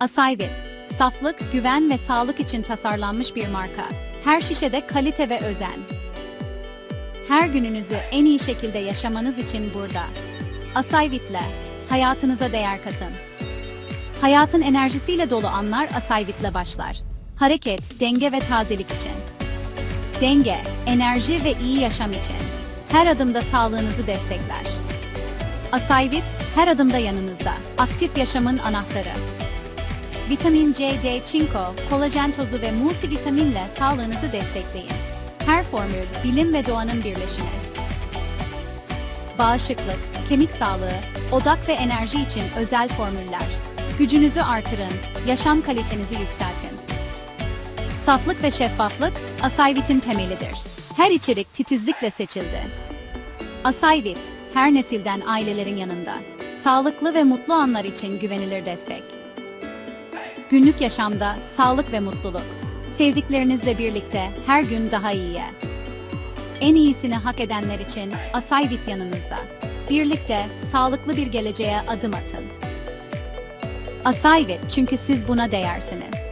Asaybit, saflık, güven ve sağlık için tasarlanmış bir marka. Her şişede kalite ve özen. Her gününüzü en iyi şekilde yaşamanız için burada. Asaybit'le hayatınıza değer katın. Hayatın enerjisiyle dolu anlar Asaybit'le başlar. Hareket, denge ve tazelik için. Denge, enerji ve iyi yaşam için. Her adımda sağlığınızı destekler. Asaybit, her adımda yanınızda. Aktif yaşamın anahtarı. Vitamin C, D, çinko, kolajen tozu ve multivitaminle sağlığınızı destekleyin. Her formül, bilim ve doğanın birleşimi. Bağışıklık, kemik sağlığı, odak ve enerji için özel formüller. Gücünüzü artırın, yaşam kalitenizi yükseltin. Saflık ve şeffaflık, Asayvit'in temelidir. Her içerik titizlikle seçildi. Asayvit, her nesilden ailelerin yanında. Sağlıklı ve mutlu anlar için güvenilir destek. Günlük yaşamda sağlık ve mutluluk. Sevdiklerinizle birlikte her gün daha iyiye. En iyisini hak edenler için Asayvit yanınızda. Birlikte sağlıklı bir geleceğe adım atın. Asayvit çünkü siz buna değersiniz.